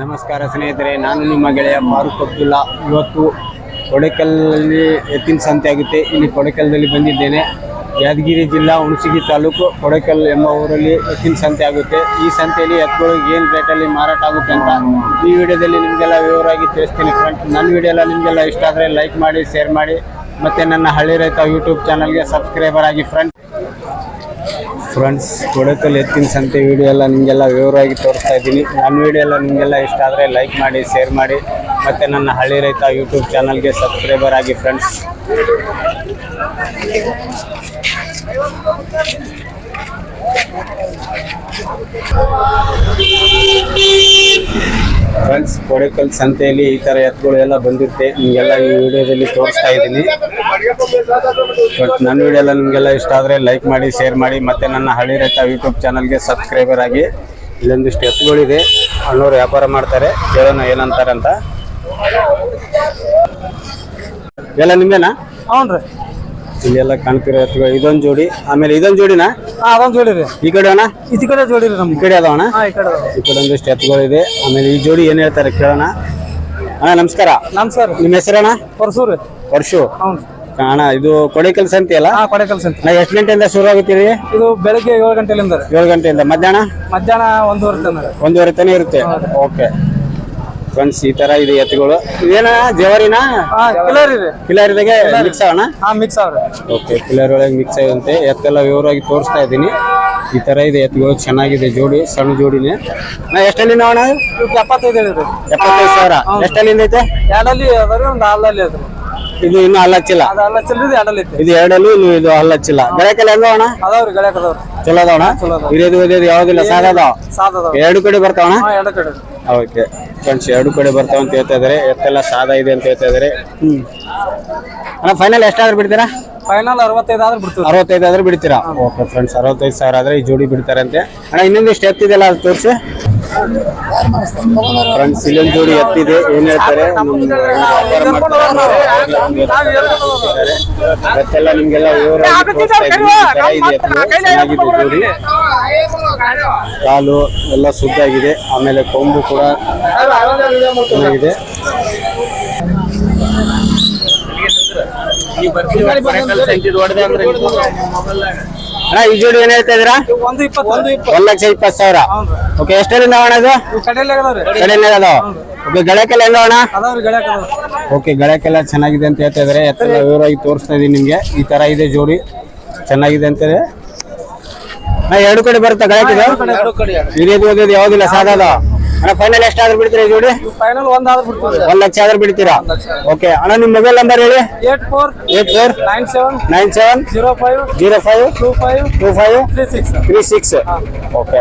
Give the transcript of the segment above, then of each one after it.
ನಮಸ್ಕಾರ ಸ್ನೇಹಿತರೆ, ನಾನು ನಿಮ್ಮ ಗೆಳೆಯ ಫಾರೂಕ್ ಅಬ್ದುಲ್ಲಾ. ಇವತ್ತು ಕೊಡೆಕಲ್ನಲ್ಲಿ ಎತ್ತಿನ ಸಂತೆ ಆಗುತ್ತೆ. ಇಲ್ಲಿ ಕೊಡೆಕಲ್ದಲ್ಲಿ ಬಂದಿದ್ದೇನೆ. ಯಾದಗಿರಿ ಜಿಲ್ಲಾ ಹುಣಸಗಿ ತಾಲೂಕು ಕೊಡೆಕಲ್ ಎಂಬ ಊರಲ್ಲಿ ಎತ್ತಿನ ಸಂತೆ ಆಗುತ್ತೆ. ಈ ಸಂತೆಯಲ್ಲಿ ಎತ್ತುಗಳು ಏನು ರೇಟಲ್ಲಿ ಮಾರಾಟ ಆಗುತ್ತೆ ಅಂತ ಈ ವಿಡಿಯೋದಲ್ಲಿ ನಿಮಗೆಲ್ಲ ವಿವರವಾಗಿ ತಿಳಿಸ್ತೀನಿ ಫ್ರೆಂಡ್ ನನ್ನ ವಿಡಿಯೋ ಎಲ್ಲ ನಿಮಗೆಲ್ಲ ಇಷ್ಟ ಆದರೆ ಲೈಕ್ ಮಾಡಿ, ಶೇರ್ ಮಾಡಿ. ಮತ್ತು ನನ್ನ ಹಳ್ಳಿ ರೈತ ಯೂಟ್ಯೂಬ್ ಚಾನಲ್ಗೆ ಸಬ್ಸ್ಕ್ರೈಬರ್ ಆಗಿ ಫ್ರೆಂಡ್ ಫ್ರೆಂಡ್ಸ್ ಕೊಡಕಲ್ ಎತ್ತಿನ ಸಂತೆ ವಿಡಿಯೋ ಎಲ್ಲ ನಿಮಗೆಲ್ಲ ವಿವರವಾಗಿ ತೋರಿಸ್ತಾ ಇದ್ದೀನಿ. ನನ್ನ ವಿಡಿಯೋ ಎಲ್ಲ ನಿಮಗೆಲ್ಲ ಇಷ್ಟ ಆದರೆ ಲೈಕ್ ಮಾಡಿ ಶೇರ್ ಮಾಡಿ. ಮತ್ತು ನನ್ನ ಹಳ್ಳಿ ರೈತ ಯೂಟ್ಯೂಬ್ ಚಾನಲ್ಗೆ ಸಬ್ಸ್ಕ್ರೈಬರ್ ಆಗಿ ಫ್ರೆಂಡ್ಸ್ ಫ್ರೆಂಡ್ಸ್ ಕೊಡೆಕಲ್ ಸಂತೆಯಲ್ಲಿ ಈ ಥರ ಎತ್ತುಗಳು ಎಲ್ಲ ಬಂದಿರುತ್ತೆ. ನಿಮಗೆಲ್ಲ ಈ ವಿಡಿಯೋದಲ್ಲಿ ತೋರಿಸ್ತಾ ಇದ್ದೀನಿ. ಬಟ್ ನನ್ನ ವಿಡಿಯೋ ಎಲ್ಲ ನಿಮಗೆಲ್ಲ ಇಷ್ಟ ಆದರೆ ಲೈಕ್ ಮಾಡಿ ಶೇರ್ ಮಾಡಿ, ಮತ್ತು ನನ್ನ ಹಳ್ಳಿ ರೈತ ಯೂಟ್ಯೂಬ್ ಚಾನಲ್ಗೆ ಸಬ್ಸ್ಕ್ರೈಬರ್ ಆಗಿ ಇಲ್ಲೊಂದಿಷ್ಟು ಎತ್ತುಗಳಿದೆ. ಅಣ್ಣವ್ರು ವ್ಯಾಪಾರ ಮಾಡ್ತಾರೆ, ಕೇಳೋಣ ಏನಂತಾರೆ ಅಂತ ಎಲ್ಲ ನಿಮ್ಮೇನಾ ಹ್ಞೂ ರೀ. ಇಲ್ಲೆಲ್ಲ ಕಾಣ್ತಿರೋ ಎತ್ತುಗಳು ಇದೊಂದು ಜೋಡಿ. ಆಮೇಲೆ ಇದೊಂದು ಜೋಡಿನಾ? ಆ ಅದೊಂದು ಜೋಡಿ ರೀ ಈ ಕಡೆ ಅಣ್ಣ? ಈ ಕಡೆ ಜೋಡಿ ರೀ ಈ ನಮ್ಗೆ ಕಡೆ ಅದಾವಣ ಹಾಂ ಈ ಕಡೆ ಅದಾವ. ಈ ಕಡೆ ಒಂದಿಷ್ಟು ಎತ್ತುಗಳಿದೆ ಆಮೇಲೆ ಈ ಜೋಡಿ ಏನ್ ಹೇಳ್ತಾರೆ ಕೇಳೋಣ. ಅಣ್ಣ ನಮಸ್ಕಾರ. ನಮಸ್ಕಾರ. ನಿಮ್ ನಿಮ್ಮ ಹೆಸರಣ್ಣ? ಪರ್ಸು ರೀ. ವರ್ಷು ಹ್ಞೂ ಅಣ್ಣ ಇದು ಕೊಡೆಕಲ್ ಸಂತೆ ಅಲ್ಲ? ಹಾಂ ಕೆಲಸ ಸಂತೆ. ನಾ ಎಷ್ಟು ಗಂಟೆಯಿಂದ ಶುರು ಆಗುತ್ತೀರಿ? ಇದು ಬೆಳಗ್ಗೆ ಏಳು ಗಂಟೆಯಿಂದ ರೀ. ಏಳು ಗಂಟೆಯಿಂದ. ಮಧ್ಯಾಹ್ನ? ಮಧ್ಯಾಹ್ನ ಒಂದೂವರೆ ತನಕ ರೀ. ಒಂದೂವರೆ ತನಕ ಇರುತ್ತೆ. ಓಕೆ. ಫ್ರೆಂಡ್ಸ್ ಈ ತರ ಇದೆ ಎತ್ತುಗಳು. ಇದೇನ? ಜವರಿನ? ಕಿಲರ್ ಇದೆ. ಕಿಲಾರಿದಾಗೆ ಮಿಕ್ಸ್ ಆಗೋಣ? ಹಾ ಮಿಕ್ಸ್ ಅವ್ರಿ ಓಕೆ ಕಿಲರ್ ಒಳಗೆ ಮಿಕ್ಸ್ ಆಗುತ್ತೆ. ಎತ್ತೆಲ್ಲ ವಿವರವಾಗಿ ತೋರಿಸ್ತಾ ಇದ್ದೀನಿ. ಈ ತರ ಇದೆ ಎತ್ತುಗಳು. ಚೆನ್ನಾಗಿದೆ ಜೋಡಿ ಸಣ್ಣ ಜೋಡಿನೇ. ನಾ ಎಷ್ಟಲ್ಲಿ ಎಪ್ಪತ್ತೈದು ಎಪ್ಪತ್ತೈದು ಸಾವಿರ. ಎಷ್ಟಲ್ಲಿ ಐತೆ? ಎರಡಲ್ಲಿ ಒಂದು ಹಾಲಲ್ಲಿ ಅದ. ರೀ ಇದು ಇನ್ನು ಹಲ್ಲಚ್ಚಿಲ್ಲ ಅದು ಅಲ್ಲ ಎರಡಲ್ಲಿ ಐತಿ. ಇದು ಎರಡಲ್ಲೂ ಇನ್ನು ಇದು ಹಲ್ಲಚ್ಚಿಲ್ಲ ಚಿಲ್ಲ ಹೆಂಗ ಅಣ್ಣ? ಅದಾವ್ರಿ ಗಳಕ್ಕೆ ಅದಾವ್ರಿ ಚಲೋ ಅದಾವಣ ಚಲೋ ಅದಾವ. ಹಿರಿಯದು ಓದಿಯೋದು ಯಾವ್ದಿಲ್ಲ ಸಾಲ ಅದಾವ? ಸಾದ ಅದಾವ ಎರಡು ಕಡೆ ಬರ್ತಾವಣ ಹಾ ಎರಡು ಕಡೆ ಓಕೆ. ಫ್ರೆಂಡ್ಸ್ ಎರಡು ಕಡೆ ಬರ್ತಾವ ಅಂತ ಹೇಳ್ತಾ ಇದಾರೆ. ಎತ್ತೆಲ್ಲ ಸಾದ ಇದೆ ಅಂತ ಹೇಳ್ತಾ ಇದಾರೆ. ಹ್ಮ್. ಅಣ್ಣ ಫೈನಲ್ ಎಷ್ಟಾದ್ರೂ ಬಿಡ್ತೀರಾ? ಫೈನಲ್ ಅರವತ್ತೈದು ಆದ್ರೆ ಬಿಡ್ತೀವಿ. ಅರವತ್ತೈದು ಆದ್ರೆ ಬಿಡ್ತೀರಾ? ಓಕೆ ಫ್ರೆಂಡ್ಸ್ ಅರವತ್ತೈದು ಸಾವಿರ ಆದ್ರೆ ಈ ಜೋಡಿ ಬಿಡ್ತಾರಂತೆ. ಅಣ್ಣ ಇನ್ನೊಂದು ಇನ್ನೊಂದಿಷ್ಟು ಎತ್ತಿದೆಲ್ಲ ಅದು ತೋರಿಸಿ. ಫ್ರೆಂಡ್ಸ್ ಇಲ್ಲೊಂದು ಜೋಡಿ ಎತ್ತಿದೆ. ಏನ್ ಹೇಳ್ತಾರೆ? ಮತ್ತೆಲ್ಲ ನಿಮ್ಗೆಲ್ಲ ಜೋಡಿ. ಕಾಲು ಎಲ್ಲ ಸುದ್ದಾಗಿದೆ ಆಮೇಲೆ ಕೊಂಬು ಕೂಡ ಚೆನ್ನಾಗಿದೆ. ಅಣ್ಣ ಈ ಜೋಡಿ ಏನ್ ಹೇಳ್ತಾ ಇದೀರಾ ಒಂದು ಇಪ್ಪತ್ತು. ಒಂದು ಇಪ್ಪತ್ತು. ಒಂದ್ ಲಕ್ಷ ಇಪ್ಪತ್ತು ಸಾವಿರ. ಓಕೆ ಎಷ್ಟರಿಂದ ಅಣ್ಣ ಇದು? ಇವು ಕಡೆಯಲ್ಲಿ ಓಕೆ ಗಳಕ್ಕೆಲ್ಲ ಎಲ್ಲ ಅಣ್ಣ? ಅದಾವ್ರಿ ಗಳಕ್ಕೆ ಓಕೆ ಗಳಕ್ಕೆಲ್ಲ ಚೆನ್ನಾಗಿದೆ ಅಂತ ಹೇಳ್ತಾ ಇದಾರೆ ಎತ್ತರ ವಿವರವಾಗಿ ತೋರಿಸ್ತಾ ಇದೀನಿ ನಿಮ್ಗೆ. ಈ ತರ ಇದೆ ಜೋಡಿ. ಚೆನ್ನಾಗಿದೆ ಅಂತಾರೆ ನಾ ಎರಡು ಕಡೆ ಬರುತ್ತಾ ಗಳಕ್ಕಿದೆ ಎರಡು ಕಡೆ ಹಿರಿಯದು ಯಾವ್ದಿಲ್ಲ ಸಾದಾದ? ಅಣ್ಣ ಫೈನಲ್ ಎಷ್ಟಾದ್ರೂ ಬಿಡ್ತೀರಾ ಈ ಜೋಡಿ? ಫೈನಲ್ ಒಂದ್ ಬಿಡ್ತೀರಾ ಬಿಡ್ತೀವಿ ಒಂದ್ ಲಕ್ಷ ಆದ್ರೂ ಬಿಡ್ತೀರಾ? ಓಕೆ ಅಣ್ಣ ನಿಮ್ ಮೊಬೈಲ್ ನಂಬರ್ ಹೇಳಿ? Eight four eight four nine seven nine seven zero five zero five two five two five three six. Three six. Okay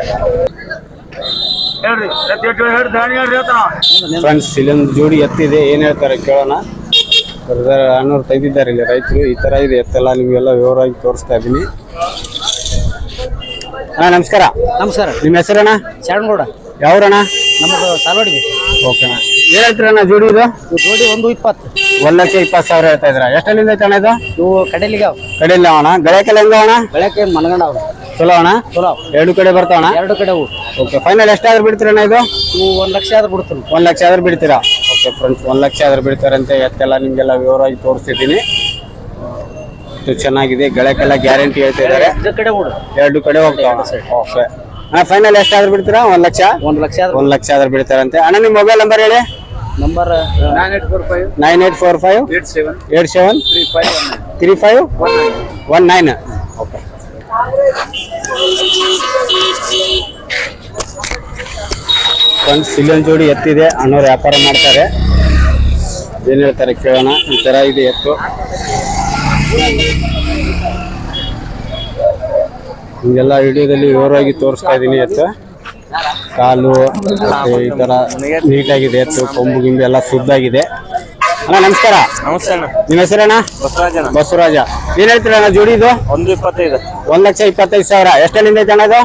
friends ಇಲ್ಲೊಂದು ಜೋಡಿ ಎತ್ತಿದೆ ಏನ್ ಹೇಳ್ತಾರೆ ಕೇಳೋಣ. ಅಣ್ಣವ್ರು ತೆಗೆದಿದ್ದಾರೆ ಇಲ್ಲಿ ರೈತರು ಈ ತರ ಇದೆ ಎತ್ತಲ್ಲ ನಿಮ್ಗೆಲ್ಲ ವಿವರವಾಗಿ ತೋರಿಸ್ತಾ ಇದ್ದೀನಿ ಅಣ್ಣ ನಮಸ್ಕಾರ. ನಮಸ್ಕಾರ. ನಿಮ್ಮ ಹೆಸರಣ್ಣ? ಶರಣಗೌಡ ಯಾವ್ರಣ್ಣ? ನಮ್ಮದು ಸಾಲವಾಡಿಗೆ ಓಕೆ ಅಣ್ಣ. ಏನ್ ಹೇಳ್ತೀರಣ್ಣ ಜೋಡಿ ಇದು? ಜೋಡಿ ಒಂದು ಇಪ್ಪತ್ತು. ಒಂದ್ ಲಕ್ಷ ಇಪ್ಪತ್ತು ಸಾವಿರ ಹೇಳ್ತಾ ಇದ್ರ ಎಷ್ಟಲ್ಲಿಂದ ಐತೆ ಅಣ್ಣ ಇದು? ಇವು ಕಡೆಲಿಗೆ ಅವು ಅಣ್ಣ ಗಳಕ್ಕೆಲ್ಲ ಹೆಂಗ ಅಣ್ಣ? ಬೆಳಗ್ಗೆ ಮನಗಂಡ ಅವ ಚಲೋ ಅಣ್ಣ? ಚಲೋ. ಎರಡು ಕಡೆ ಬರ್ತಾವಣ ಎರಡು ಕಡೆ ಅವು ಓಕೆ ಫೈನಲ್ ಎಷ್ಟಾದ್ರೂ ಬಿಡ್ತೀರಣ್ಣ ಇದು? ಇವು ಒಂದು ಲಕ್ಷ ಆದ್ರೆ ಬಿಡ್ತೀನಿ ಒಂದ್ ಲಕ್ಷ ಆದ್ರೂ ಬಿಡ್ತೀರಾ? ಓಕೆ ಫ್ರೆಂಡ್ಸ್ ಒಂದ್ ಲಕ್ಷ ಆದ್ರೂ ಬಿಡ್ತಾರಂತೆ. ಎತ್ತೆಲ್ಲ ನಿಮಗೆಲ್ಲ ವಿವರವಾಗಿ ತೋರಿಸ್ತಿದ್ದೀನಿ. ಇದು ಚೆನ್ನಾಗಿದೆ. ಗಳಕ್ಕೆಲ್ಲ ಗ್ಯಾರಂಟಿ ಹೇಳ್ತಾ ಇದ್ದಾರೆ. ಎರಡು ಕಡೆ ಬಿಡು ಎರಡು ಕಡೆ ಹೋಗ್ತಾವ ಓಕೆ. ಅಣ್ಣ ಫೈನಲ್ ಎಷ್ಟಾದ್ರೂ ಬಿಡ್ತೀರಾ? ಒಂದ್ ಲಕ್ಷ? ಒಂದ್ ಲಕ್ಷ ಆದ್ರೆ ಒಂದ್ ಲಕ್ಷ ಆದ್ರೆ ಬಿಡ್ತಾರಂತೆ. ಅಣ್ಣ ನಿಮ್ಮ ಮೊಬೈಲ್ ನಂಬರ್ ಹೇಳಿ. Number nine eight four five nine eight four five eight seven eight seven three five three five one nine okay friends ಇಲ್ಲೊಂದು ಜೋಡಿ ಎತ್ತಿದೆ. ಅಣ್ಣವ್ರು ವ್ಯಾಪಾರ ಮಾಡ್ತಾರೆ. ಏನು ಹೇಳ್ತಾರೆ ಕೇಳೋಣ. ಈ ಥರ ಇದೆ ಎತ್ತು. ಹಿಂಗೆಲ್ಲ ವಿಡಿಯೋದಲ್ಲಿ ವಿವರವಾಗಿ ತೋರಿಸ್ತಾ ಇದ್ದೀನಿ ಎತ್ತು ಕಾಲು ಈ ಥರ ನೀಟಾಗಿದೆ ಎತ್ತು ಕೊಂಬು ಗಿಂಬು ಎಲ್ಲ ಶುದ್ಧಾಗಿದೆ. ಅಣ್ಣ ನಮಸ್ಕಾರ. ನಮಸ್ತೆ ಅಣ್ಣ. ನಿಮ್ಮ ಹೆಸರಣ್ಣ? ಬಸವರಾಜ ಬಸವರಾಜ. ಏನ್ ಹೇಳ್ತೀರಣ್ಣ ಜೋಡಿ ಇದು? ಒಂದು ಇಪ್ಪತ್ತೈದು. ಒಂದ್ ಲಕ್ಷ ಇಪ್ಪತ್ತೈದು ಸಾವಿರ. ಎಷ್ಟಲ್ಲಿಂದ ಐತೆ ಅಣ್ಣ ಅದು?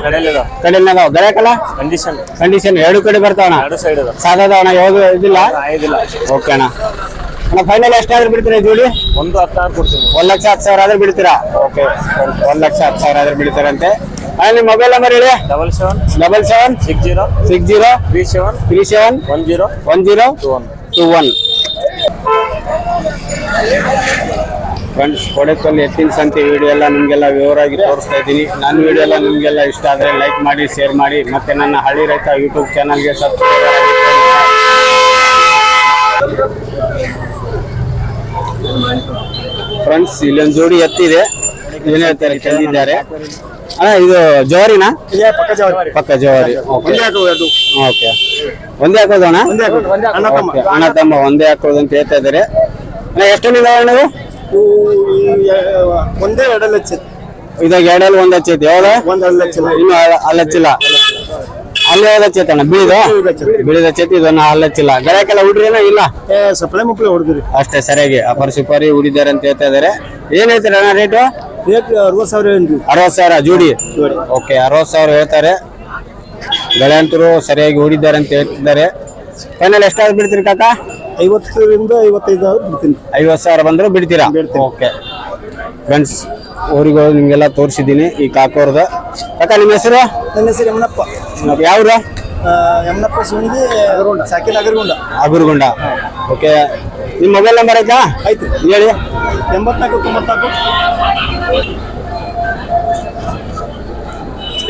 ಕಡೆಯಲ್ಲಿ ಗಳ್ಯಾಕಲ್ಲ ಕಂಡೀಷನ್ ಕಂಡೀಷನ್ ಎರಡು ಕಡೆ ಬರ್ತಾವಣ್ಣ ಸೈಡ್ ಸಾದದ ಅಣ್ಣ ಯಾವ್ದು? ಇದಿಲ್ಲ? ಐದಿಲ್ಲ ಓಕೆ ಅಣ್ಣ ಅಣ್ಣ. ಫೈನಲ್ ಎಷ್ಟಾದ್ರೂ ಬಿಡ್ತೀರಾ ಜೋಡಿ? ಒಂದು ಹತ್ತಾರು ಕೊಡ್ತೀನಿ. ಒಂದ್ ಲಕ್ಷ ಹತ್ತು ಸಾವಿರ ಆದ್ರೆ ಬಿಡ್ತೀರಾ? ಓಕೆ ಒಂದ್ ಲಕ್ಷ ಹತ್ತು ಸಾವಿರ ಆದ್ರೆ ಬಿಡ್ತಾರಂತೆ. ನಿಮ್ ನಿಮ್ಮ ಮೊಬೈಲ್ ನಂಬರ್ ಹೇಳಿ. Double seven double seven six zero six zero three seven three seven one zero one zero two one two one friends ಕೊಡೆಕಲ್ಲಿ ಎತ್ತಿನ ಸಂತೆ ವಿಡಿಯೋ ಎಲ್ಲ ನಿಮಗೆಲ್ಲ ವಿವರವಾಗಿ ತೋರಿಸ್ತಾ ಇದ್ದೀನಿ. ನನ್ನ ವಿಡಿಯೋ ಎಲ್ಲ ನಿಮಗೆಲ್ಲ ಇಷ್ಟ ಆದರೆ ಲೈಕ್ ಮಾಡಿ ಶೇರ್ ಮಾಡಿ. ಮತ್ತೆ ನನ್ನ ಹಳ್ಳಿ ರೈತ ಯೂಟ್ಯೂಬ್ ಚಾನಲ್ಗೆ ಸಬ್ಸ್ಕ್ರೈಬ್ ಫ್ರೆಂಡ್ಸ್ ಇಲ್ಲೊಂದು ಜೋಡಿ ಎತ್ತಿದೆ. ಏನ್ ಹೇಳ್ತಾರೆ ತಂದಿದ್ದಾರೆ ಅಣ್ಣ ಇದು ಜೋರಿನಾ ಪಕ್ಕ ಜೋರಿ ಓಕೆ ಒಂದೇ ಹಾಕೋದಣ್ಣ ಅಣ್ಣ? ಅಣ್ಣ ತಮ್ಮ. ಒಂದೇ ಹಾಕೋದು ಅಂತ ಹೇಳ್ತಾ ಇದ್ದಾರೆ. ಅಣ್ಣ ಎಷ್ಟು ನೀವು ಒಂದೇ ಎರಡಲ್ಲಿ ಲಕ್ಷ ಇದಾಗ ಎರಡಲ್ಲಿ ಒಂದ್ ಹಚ್ಚೈತಿ ಯಾವ್ದು? ಒಂದ್ ಅಲ್ಲಿ ಹಚ್ಚಿಲ್ಲ. ಇನ್ನು ಅಲ್ಲ- ಅಲ್ಲಿ ಇದೆ ಚೇತನ ಬಿಳಿದ? ಬಿಳಿದು ಹಚ್ಚೈತಿ ಇದನ್ನ ಅಲ್ಲಿ ಹಚ್ಚಿಲ್ಲ ಹುಡ್ರಿನ ಇಲ್ಲ? ಏ ಸಪ್ಲೈ ಮುಪ್ಲೆ ಹೊಡೆದ್ರಿ ಅಷ್ಟೇ ಸರಿಯಾಗಿ. ಅಪರ್ ಸುಪಾರಿ ಹುಡಿದಾರೆ ಅಂತ ಹೇಳ್ತಾ ಇದಾರೆ. ಏನ್ ಹೇಳ್ತಾರೆ ಅಣ್ಣ ರೇಟು ರೇಟ್ ಅರವತ್ತು ಸಾವಿರ ಅರವತ್ ಸಾವಿರ ಜೋಡಿ. ಓಕೆ ಅರವತ್ತು ಸಾವಿರ ಹೇಳ್ತಾರೆ. ಗೆಳೆಯಂತರು ಸರಿಯಾಗಿ ಹೂಡಿದ್ದಾರೆ ಅಂತ ಹೇಳ್ತಿದ್ದಾರೆ. ಫೈನಲ್ ಎಷ್ಟಾದ್ರು ಬಿಡ್ತೀರಿ ಕಾಕ? ಐವತ್ತರಿಂದ ಐವತ್ತೈದು ಬಿಡ್ತೀನಿ. ಐವತ್ತು ಸಾವಿರ ಬಂದ್ರೆ ಬಿಡ್ತೀರಾ. ಓಕೆ. ಫ್ರೆಂಡ್ಸ್ ಊರಿಗೆ ನಿಮ್ಗೆಲ್ಲ ತೋರಿಸಿದ್ದೀನಿ ಈ ಕಾಕೋರ್ದ. ಕಾಕ ನಿಮ್ಮ ಹೆಸರು? ನನ್ನ ಹೆಸರು ಯಮನಪ್ಪ. ಯಾವ್ರ? ಯಮನಪ್ಪ ಶಿವನಿಗೆ ಸಾಕಿಲ್ ಅಗರಗುಂಡ. ಅಗುರುಗುಂಡ. ಓಕೆ ನಿಮ್ಮ ಮೊಬೈಲ್ ನಂಬರ್ ಆಯ್ತಾ? ಆಯ್ತು. ಹೇಳಿ. ಎಂಬತ್ನಾಲ್ಕು ತೊಂಬತ್ನಾಲ್ಕು.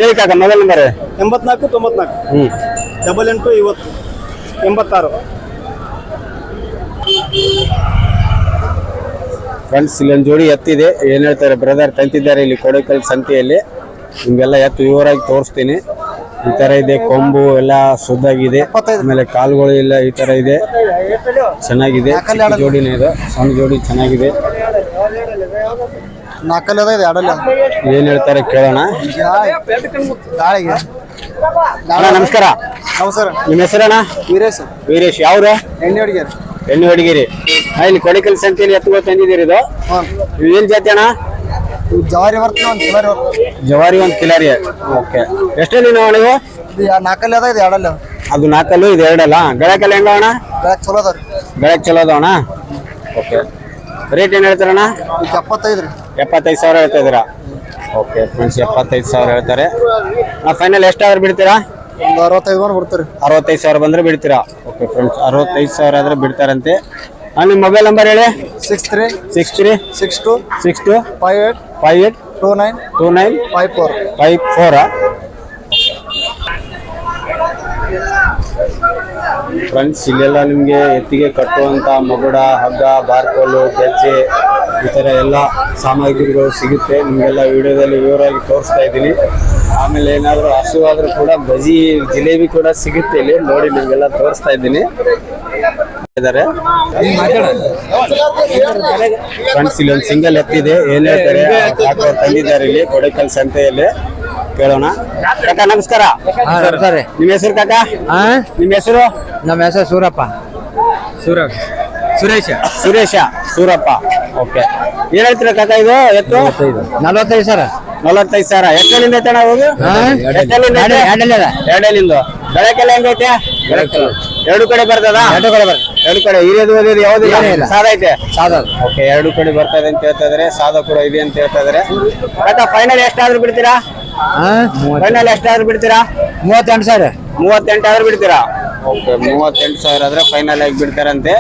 ಹೇಳಿ ಕಾಕ ಮೊಬೈಲ್ ನಂಬರ್ ಎಂಬತ್ನಾಲ್ಕು ತೊಂಬತ್ನಾಲ್ಕು. ಹ್ಞೂ ಡಬಲ್ ಎಂಟು ಇವತ್ತು ಎಂಬತ್ತಾರು. ಫ್ರೆಂಡ್ಸ್ ಇಲ್ಲೊಂದು ಜೋಡಿ ಎತ್ತಿದೆ. ಏನ್ ಹೇಳ್ತಾರೆ ಬ್ರದರ್ ತಂತಿದ್ದಾರೆ ಇಲ್ಲಿ ಕೊಡಕಲ್ ಸಂತೆಯಲ್ಲಿ. ನಿಮ್ಗೆಲ್ಲ ಎತ್ತು ವಿವರಾಗಿ ತೋರಿಸ್ತೀನಿ. ಈ ತರ ಇದೆ ಕೊಂಬು ಎಲ್ಲ ಸುದ್ದಾಗಿದೆ. ಆಮೇಲೆ ಕಾಲುಗಳು ಎಲ್ಲ ಈ ತರ ಇದೆ. ಚೆನ್ನಾಗಿದೆ. ಜೋಡಿನೇ ಇದು. ಸಣ್ಣ ಜೋಡಿ ಚೆನ್ನಾಗಿದೆ. ಏನ್ ಹೇಳ್ತಾರೆ ಕೇಳೋಣ. ನಮಸ್ಕಾರ. ನಮಸ್ಕಾರ ನಿಮ್ಮ ಹೆಸರಣ್ಣ? ವೀರೇಶ್. ವೀರೇಶ್. ಯಾವ್ರು? ಎಣ್ಣೆ ಎಣ್ಣೆ ಹೊಡಿಗಿರಿ. ಇಲ್ಲಿ ಕೊಡಿಕಲ್ ಸಂತೆಯಲ್ಲಿ ಎತ್ತುಗಳು ತಂದಿದ್ದೀರಿ ಇದು. ಏನ್ ಜಾತಿ ಅಣ್ಣ? ಜವಾರಿ ಬರ್ತದೆ ಒಂದು ಕಿಲೋರಿ ಬರ್ತದೆ ಜವಾರಿ ಒಂದು ಕಿಲಾರಿ. ಓಕೆ. ಎಷ್ಟಲ್ಲಿ ನಾವು ನೀವು ನಾಲ್ಕಲ್ಲಿ ಅದ ಇದು ಎರಡಲ್ಲ ಅದು. ನಾಲ್ಕಲ್ಲು ಇದು ಎರಡಲ್ಲ. ಗಳಕ್ಕೆಲ್ಲ ಹೆಂಗ ಅಣ್ಣ? ಬೆಳಗ್ಗೆ ಚಲೋ ಅದ ರೀ ಬೆಳಗ್ಗೆ ಚಲೋ ಅಣ್ಣ? ಓಕೆ. ರೇಟ್ ಏನು ಹೇಳ್ತಾರಣ್ಣ ಎಪ್ಪತ್ತೈದು ರೀ ಎಪ್ಪತ್ತೈದು ಸಾವಿರ ಹೇಳ್ತಾ ಇದ್ದೀರಾ? ಓಕೆ ಫ್ರೆಂಡ್ಸ್ ಎಪ್ಪತ್ತೈದು ಸಾವಿರ ಹೇಳ್ತಾರೆ. ನಾ ಫೈನಲ್ ಎಷ್ಟಾದ್ರೂ ಬಿಡ್ತೀರಾ? ಒಂದು ಅರವತ್ತೈದು ಬಿಡ್ತೀರಿ ಬಿಡ್ತಾರೆ ಅರವತ್ತೈದು ಸಾವಿರ ಬಂದ್ರೆ ಬಿಡ್ತೀರಾ? ಓಕೆ ಫ್ರೆಂಡ್ಸ್ ಅರವತ್ತೈದು ಸಾವಿರ ಆದರೆ ಬಿಡ್ತಾರಂತೆ. ಹಾಂ ನಿಮ್ಮ ಮೊಬೈಲ್ ನಂಬರ್ ಹೇಳಿ? Six three six three six two six two five eight five eight two nine two nine five four five ಫೋರಾ friends ಇಲ್ಲೆಲ್ಲ ನಿಮಗೆ ಎತ್ತಿಗೆ ಕಟ್ಟುವಂಥ ಮಗುಡ, ಹಗ್ಗ, ಬಾರ್ಕೋಲು, ಗೆಜ್ಜೆ, ಈ ಥರ ಎಲ್ಲ ಸಾಮಗ್ರಿಗಳು ಸಿಗುತ್ತೆ. ನಿಮಗೆಲ್ಲ ವಿಡಿಯೋದಲ್ಲಿ ವಿವರವಾಗಿ ತೋರಿಸ್ತಾ ಇದ್ದೀನಿ. ಆಮೇಲೆ ಏನಾದರೂ ಹಸುವಾದರೂ ಕೂಡ ಬಜಿ, ಜಿಲೇಬಿ ಕೂಡ ಸಿಗುತ್ತೆ ಇಲ್ಲಿ. ನೋಡಿ, ನಿಮಗೆಲ್ಲ ತೋರಿಸ್ತಾ ಇದ್ದೀನಿ. ಫ್ರೆಂಡ್ಸ್ ಒಂದು ಸಿಂಗಲ್ ಎತ್ತಿದೆ. ಏನೇ ಹೇಳ್ತಾರೆ? ತಂದಿದ್ದಾರೆ ಇಲ್ಲಿ ಕೊಡೆಕಲ್ ಸಂತೆಯಲ್ಲಿ. ಕೇಳೋಣ. ಕಾಕ ನಮಸ್ಕಾರ. ಸರಿ. ನಿಮ್ಮ ಹೆಸರು ಕಾಕ? ಹಾ ನಿಮ್ಮ ಹೆಸರು? ನಮ್ಮ ಹೆಸರು ಸೂರಪ್ಪ. ಸೂರಪ್ಪ. ಸುರೇಶ. ಸುರೇಶ. ಸೂರಪ್ಪ. ಓಕೆ. ಏನ್ ಹೇಳ್ತೀರಾ ಕಾಕ ಇದು? ಎತ್ತು? ನಲವತ್ತೈದು. ಸರ್. ನಲವತ್ತೈದು ಸಾವಿರ. ಎಷ್ಟಲ್ಲಿಂದ ಐತೆ ಹೋಗು? ಎರಡಲ್ಲಿಂದ. ಬೆಳಕೆಲ್ಲ ಹೆಂಗೈತೆ ಎರಡು ಕಡೆ ಬರ್ತದ? ಎರಡು ಕಡೆ ಎರಡು ಕಡೆ. ಹಿರಿಯದು ಓದಿದ್ದು ಯಾವ್ದು ಇಲ್ಲ? ಸಾದ ಐತೆ? ಸಾದ ಓಕೆ ಎರಡು ಕಡೆ ಬರ್ತದೆ ಅಂತ ಹೇಳ್ತಾ ಇದ್ರೆ. ಸಾದ ಕೂಡ ಇದೆ ಅಂತ ಹೇಳ್ತಾ ಇದ್ರೆ. ಕಾಕ ಫೈನಲ್ ಎಷ್ಟಾದ್ರೂ ಬಿಡ್ತೀರಾ? ಫೈನಲ್ ಎಷ್ಟಾದ್ರೂ ಬಿಡ್ತೀರಾ? ಮೂವತ್ತೆಂಟು ಸಾವಿರ. ಮೂವತ್ತೆಂಟು ಆದ್ರೂ ಬಿಡ್ತೀರಾ? ಓಕೆ ಮೂವತ್ತೆಂಟು ಸಾವಿರ ಆದ್ರೆ ಫೈನಲ್ ಆಗಿ ಬಿಡ್ತಾರಂತೆ.